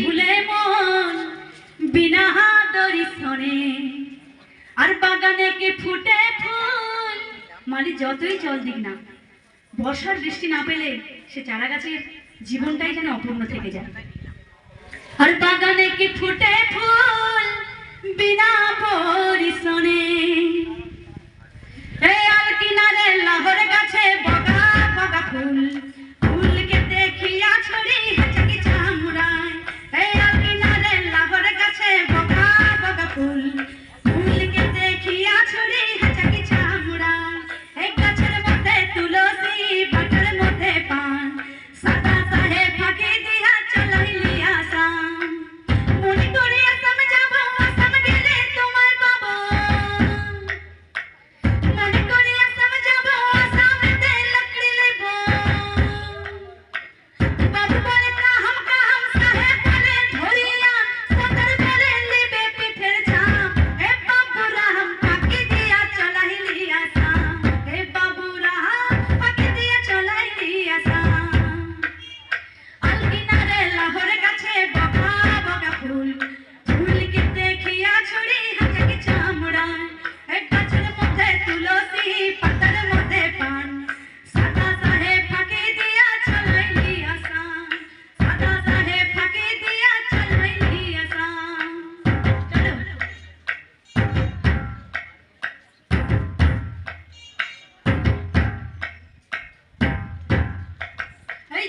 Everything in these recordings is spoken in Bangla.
ভুলে মন, বিনা দরিশনে আর বাগানে কে ফুটে ফুল? মালি, যতই জল দিক না, বর্ষার বৃষ্টি না পেলে সে চারা গাছের জীবনটাই যেন অপূর্ণ থেকে যায়। আর বাগানে কি ফুল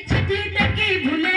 छठी तक भूले